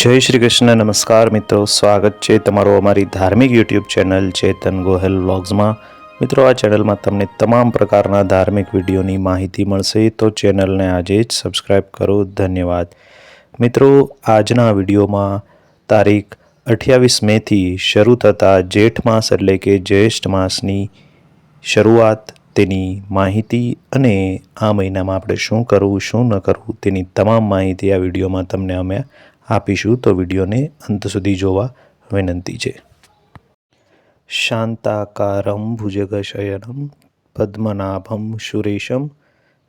જય શ્રી કૃષ્ણ, નમસ્કાર મિત્રો. સ્વાગત છે તમારો અમારી ધાર્મિક યુટ્યુબ ચેનલ ચેતન ગોહેલ વ્લોગ્સમાં. મિત્રો, આ ચેનલમાં તમને તમામ પ્રકારના ધાર્મિક વિડીયોની માહિતી મળશે. તો ચેનલને આજે જ સબસ્ક્રાઈબ કરો. ધન્યવાદ. મિત્રો, આજના વિડીયોમાં તારીખ અઠ્યાવીસ મેથી શરૂ થતા જેઠ માસ એટલે કે જ્યેષ્ઠ માસની શરૂઆત તેની માહિતી અને આ મહિનામાં આપણે શું કરવું, શું ન કરવું તેની તમામ માહિતી આ વિડીયોમાં તમને અમે આપીશું તો વિડીયોને અંત સુધી જોવા વિનંતી છે. શાંતાકારમ ભુજગશયનમ પદ્મનાભમ સુરેશમ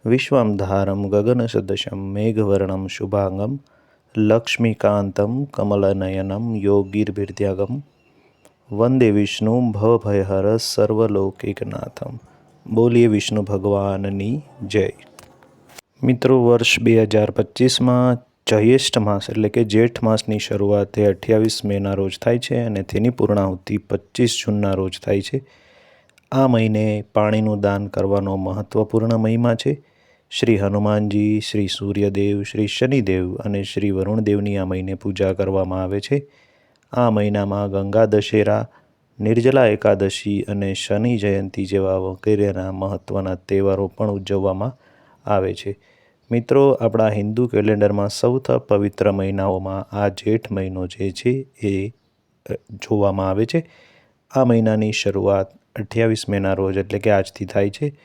વિશ્વામધારમ ગગનસદશમ મેઘવર્ણમ શુભાંગમ લક્ષ્મીકાંતમ કમલનયનમ યોગીર્ભિર્ત્યાગમ વંદે વિષ્ણુ ભવભયહર સર્વલોકિકનાથમ બોલીએ વિષ્ણુ ભગવાનની જય. મિત્રો, વર્ષ બે હજાર પચીસમાં જ્યેષ્ઠ માસ એટલે કે જેઠ માસની શરૂઆત એ અઠ્યાવીસ મેના રોજ થાય છે અને તેની પૂર્ણાહુતિ પચીસ જૂનના રોજ થાય છે. આ મહિને પાણીનું દાન કરવાનો મહત્ત્વપૂર્ણ મહિમા છે. શ્રી હનુમાનજી, શ્રી સૂર્યદેવ, શ્રી શનિદેવ અને શ્રી વરુણદેવની આ મહિને પૂજા કરવામાં આવે છે. આ મહિનામાં ગંગા દશેરા, નિર્જલા એકાદશી અને શનિ જયંતી જેવા વગેરેના મહત્ત્વના તહેવારો પણ ઉજવવામાં આવે છે. મિત્રો, આપણા હિન્દુ કેલેન્ડરમાં સૌથી પવિત્ર મહિનાઓમાં આ જેઠ મહિનો જે છે એ જોવામાં આવે છે. આ મહિનાની શરૂઆત અઠ્યાવીસ મેના રોજ એટલે કે આજથી થાય છે.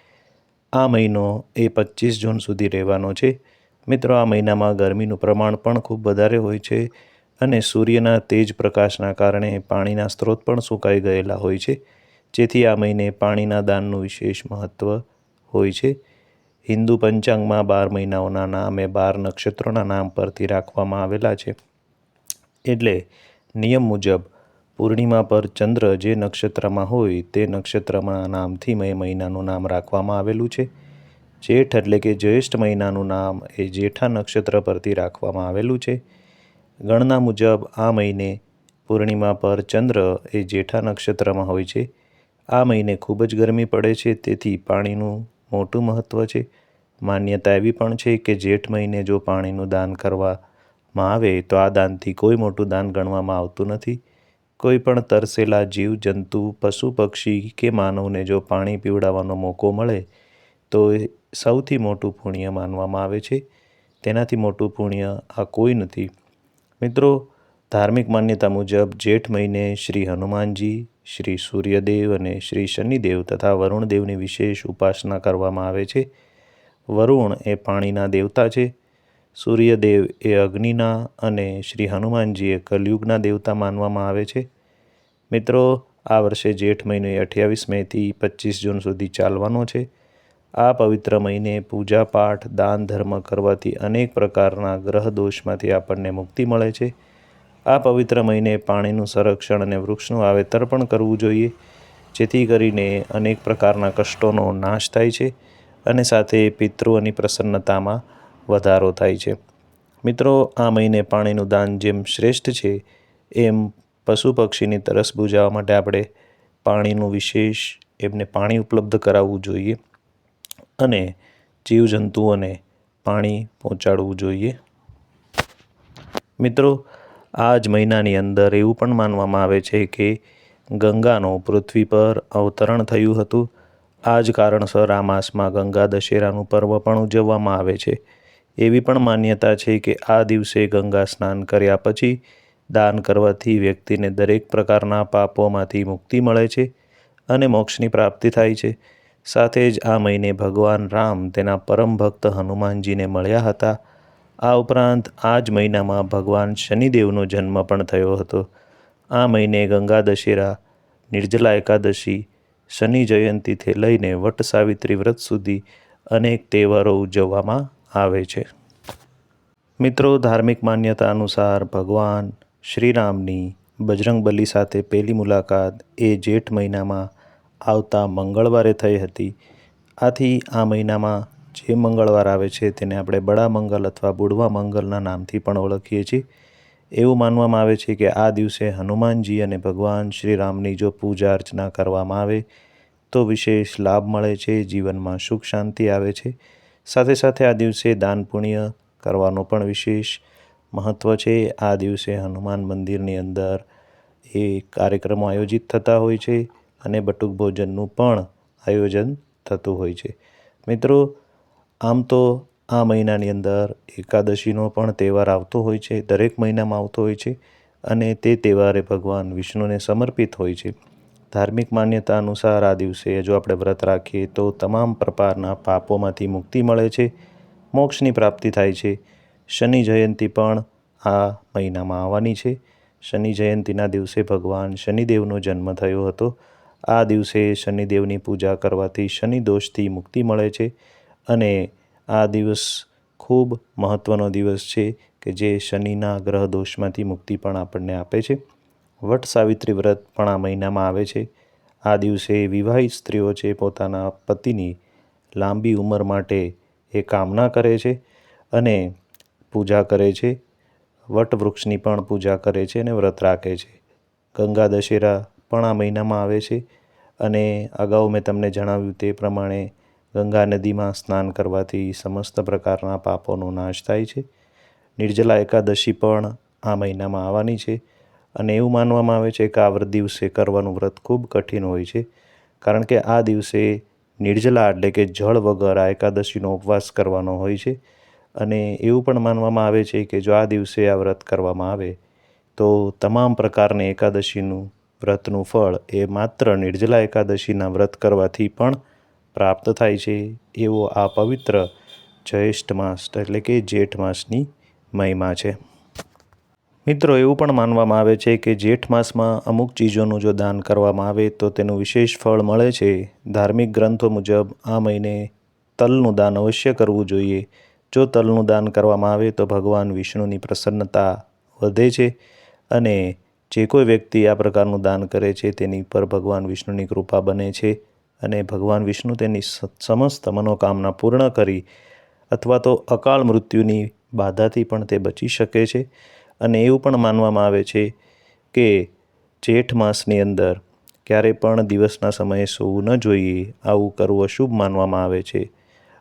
આ મહિનો એ પચીસ જૂન સુધી રહેવાનો છે. મિત્રો, આ મહિનામાં ગરમીનું પ્રમાણ પણ ખૂબ વધારે હોય છે અને સૂર્યના તેજ પ્રકાશના કારણે પાણીના સ્ત્રોત પણ સુકાઈ ગયેલા હોય છે. જેથી આ મહિને પાણીના દાનનું વિશેષ મહત્ત્વ હોય છે. હિન્દુ પંચાંગમાં બાર મહિનાઓના નામે બાર નક્ષત્રોના નામ પરથી રાખવામાં આવેલા છે. એટલે નિયમ મુજબ, પૂર્ણિમા પર ચંદ્ર જે નક્ષત્રમાં હોય તે નક્ષત્રમાં નામથી મે મહિનાનું નામ રાખવામાં આવેલું છે. જેઠ એટલે કે જ્યેષ્ઠ મહિનાનું નામ એ જેઠા નક્ષત્ર પરથી રાખવામાં આવેલું છે. ગણના મુજબ, આ મહિને પૂર્ણિમા પર ચંદ્ર એ જેઠા નક્ષત્રમાં હોય છે. આ મહિને ખૂબ જ ગરમી પડે છે, તેથી પાણીનું મોટું મહત્ત્વ છે. માન્યતા એવી પણ છે કે જેઠ મહિને જો પાણીનું દાન કરવામાં આવે, તો આ દાનથી કોઈ મોટું દાન ગણવામાં આવતું નથી. કોઈ પણ તરસેલા જીવ, જંતુ, પશુ, પક્ષી કે માનવને જો પાણી પીવડાવવાનો મોકો મળે, તો એ સૌથી મોટું પુણ્ય માનવામાં આવે છે. તેનાથી મોટું પુણ્ય આ કોઈ નથી. મિત્રો, ધાર્મિક માન્યતા મુજબ જેઠ મહિને શ્રી હનુમાનજી શ્રી સૂર્યદેવ અને શ્રી શનિદેવ તથા વરુણદેવની વિશેષ ઉપાસના કરવામાં આવે છે. વરુણ એ પાણીના દેવતા છે. સૂર્યદેવ એ અગ્નિના અને શ્રી હનુમાનજી એ કલયુગના દેવતા માનવામાં આવે છે. મિત્રો, આ વર્ષે જેઠ મહિનો અઠ્યાવીસ મેથી પચીસ જૂન સુધી ચાલવાનો છે. આ પવિત્ર મહિને પૂજા પાઠ, દાન, ધર્મ કરવાથી અનેક પ્રકારના ગ્રહ દોષમાંથી આપણને મુક્તિ મળે છે. આ પવિત્ર મહિને પાણીનું સંરક્ષણ અને વૃક્ષનું વાવેતર પણ કરવું જોઈએ, જેથી કરીને અનેક પ્રકારના કષ્ટોનો નાશ થાય છે અને સાથે પિતૃઓની પ્રસન્નતામાં વધારો થાય છે. મિત્રો, આ મહિને પાણીનું દાન જેમ શ્રેષ્ઠ છે, એમ પશુ પક્ષીની તરસ બુજાવવા માટે આપણે પાણીનું વિશેષ એમને પાણી ઉપલબ્ધ કરાવવું જોઈએ અને જીવજંતુઓને પાણી પહોંચાડવું જોઈએ. મિત્રો આ જ મહિનાની અંદર એવું પણ માનવામાં આવે છે કે ગંગાનું પૃથ્વી પર અવતરણ થયું હતું. આ જ કારણસર આ માસમાં ગંગા દશેરાનું પર્વ પણ ઉજવવામાં આવે છે. એવી પણ માન્યતા છે કે આ દિવસે ગંગા સ્નાન કર્યા પછી દાન કરવાથી વ્યક્તિને દરેક પ્રકારના પાપોમાંથી મુક્તિ મળે છે અને મોક્ષની પ્રાપ્તિ થાય છે. સાથે જ આ મહિને ભગવાન રામ તેના પરમ ભક્ત હનુમાનજીને મળ્યા હતા. આ ઉપરાંત આ જ મહિનામાં ભગવાન શનિદેવનો જન્મ પણ થયો હતો. આ મહિને ગંગા દશેરા, નિર્જલા એકાદશી, શનિ જયંતીથી લઈને વટ સાવિત્રી વ્રત સુધી અનેક તહેવારો ઉજવવામાં આવે છે. મિત્રો, ધાર્મિક માન્યતા અનુસાર ભગવાન શ્રીરામની બજરંગબલી સાથે પહેલી મુલાકાત એ જેઠ મહિનામાં આવતા મંગળવારે થઈ હતી. આથી આ મહિનામાં જે મંગળવાર આવે છે તેને આપણે બડા મંગલ અથવા બુડવા મંગલના નામથી પણ ઓળખીએ છીએ. એવું માનવામાં આવે છે કે આ દિવસે હનુમાનજી અને ભગવાન શ્રીરામની જો પૂજા અર્ચના કરવામાં આવે, તો વિશેષ લાભ મળે છે, જીવનમાં સુખ શાંતિ આવે છે. સાથે સાથે આ દિવસે દાન પુણ્ય કરવાનો પણ વિશેષ મહત્ત્વ છે. આ દિવસે હનુમાન મંદિરની અંદર એ કાર્યક્રમો આયોજિત થતા હોય છે અને બટુક ભોજનનું પણ આયોજન થતું હોય છે. મિત્રો આમ તો આ મહિનાની અંદર એકાદશીનો પણ તહેવાર આવતો હોય છે, દરેક મહિનામાં આવતો હોય છે અને તે તહેવારે ભગવાન વિષ્ણુને સમર્પિત હોય છે. ધાર્મિક માન્યતા અનુસાર આ દિવસે જો આપણે વ્રત રાખીએ તો તમામ પ્રકારના પાપોમાંથી મુક્તિ મળે છે, મોક્ષની પ્રાપ્તિ થાય છે. શનિ જયંતિ પણ આ મહિનામાં આવવાની છે. શનિ જયંતિના દિવસે ભગવાન શનિદેવનો જન્મ થયો હતો. આ દિવસે શનિદેવની પૂજા કરવાથી શનિ દોષથી મુક્તિ મળે છે. અને આ દિવસ ખૂબ મહત્ત્વનો દિવસ છે કે જે શનિના ગ્રહ દોષમાંથી મુક્તિ પણ આપણને આપે છે. વટ સાવિત્રી વ્રત પણ આ મહિનામાં આવે છે. આ દિવસે વિવાહિત સ્ત્રીઓ છે પોતાના પતિની લાંબી ઉંમર માટે એ કામના કરે છે અને પૂજા કરે છે. વટવૃક્ષની પણ પૂજા કરે છે અને વ્રત રાખે છે. ગંગા દશેરા પણ આ મહિનામાં આવે છે અને અગાઉ મેં તમને જણાવ્યું તે પ્રમાણે ગંગા નદીમાં સ્નાન કરવાથી સમસ્ત પ્રકારના પાપોનો નાશ થાય છે. નિર્જલા એકાદશી પણ આ મહિનામાં આવવાની છે અને એવું માનવામાં આવે છે કે આ વ્રત દિવસે કરવાનું વ્રત ખૂબ કઠિન હોય છે. કારણ કે આ દિવસે નિર્જલા એટલે કે જળ વગર આ એકાદશીનો ઉપવાસ કરવાનો હોય છે. અને એવું પણ માનવામાં આવે છે કે જો આ દિવસે આ વ્રત કરવામાં આવે, તો તમામ પ્રકારની એકાદશીનું વ્રતનું ફળ એ માત્ર નિર્જલા એકાદશીના વ્રત કરવાથી પણ પ્રાપ્ત થાય છે એવો આ પવિત્ર જ્યેષ્ઠ માસ એટલે કે જેઠ માસની મહિમા છે. મિત્રો, એવું પણ માનવામાં આવે છે કે જેઠ માસમાં અમુક ચીજોનું જો દાન કરવામાં આવે તો તેનું વિશેષ ફળ મળે છે. ધાર્મિક ગ્રંથો મુજબ આ મહિને તલનું દાન અવશ્ય કરવું જોઈએ. જો તલનું દાન કરવામાં આવે તો ભગવાન વિષ્ણુની પ્રસન્નતા વધે છે અને જે કોઈ વ્યક્તિ આ પ્રકારનું દાન કરે છે તેની પર ભગવાન વિષ્ણુની કૃપા બને છે. અને ભગવાન વિષ્ણુ તેની સમસ્ત મનોકામના પૂર્ણ કરી અથવા તો અકાળ મૃત્યુની બાધાથી પણ તે બચી શકે છે. અને એવું પણ માનવામાં આવે છે કે જેઠ માસની અંદર ક્યારે પણ દિવસના સમયે સૂવું ન જોઈએ આવું કરવું અશુભ માનવામાં આવે છે.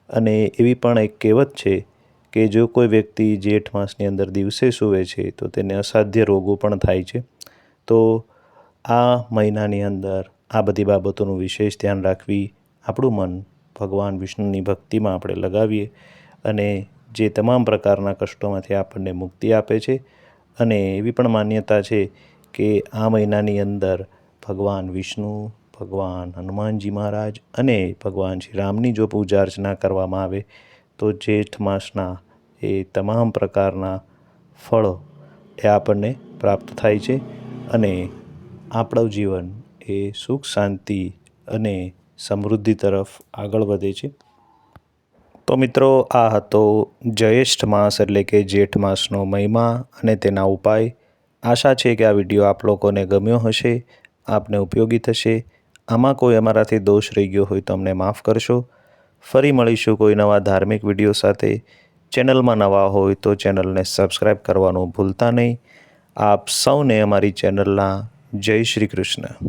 અને એવી પણ એક કહેવત છે કે જો કોઈ વ્યક્તિ જેઠ માસની અંદર દિવસે સૂવે છે તો તેને અસાધ્ય રોગો પણ થાય છે. તો આ મહિનાની અંદર આ બધી બાબતોનું વિશેષ ધ્યાન રાખવી આપણું મન ભગવાન વિષ્ણુની ભક્તિમાં આપણે લગાવીએ અને જે તમામ પ્રકારના કષ્ટોમાંથી આપણને મુક્તિ આપે છે અને એવી પણ માન્યતા છે કે આ મહિનાની અંદર ભગવાન વિષ્ણુ, ભગવાન હનુમાનજી મહારાજ અને ભગવાન શ્રી રામની જો પૂજા અર્ચના કરવામાં આવે, તો જેઠ માસના એ તમામ પ્રકારના ફળો એ આપણને પ્રાપ્ત થાય છે અને આપણું જીવન એ સુખ, શાંતિ અને સમૃદ્ધિ તરફ આગળ વધે છે. તો મિત્રો, આ હતો જ્યેષ્ઠ માસ એટલે કે જેઠ માસનો મહિમા અને તેના ઉપાય. આશા છે કે આ વીડિયો આપ લોકોને ગમ્યો હશે, આપને ઉપયોગી થશે. આમાં કોઈ અમારાથી દોષ રહી ગયો હોય તો અમને માફ કરશો. ફરી મળીશું કોઈ નવા ધાર્મિક વીડિયો સાથે. ચેનલમાં નવા હોય તો ચેનલને સબસ્ક્રાઈબ કરવાનું ભૂલતા નહીં. આપ સૌને અમારી ચેનલના જય શ્રી કૃષ્ણ.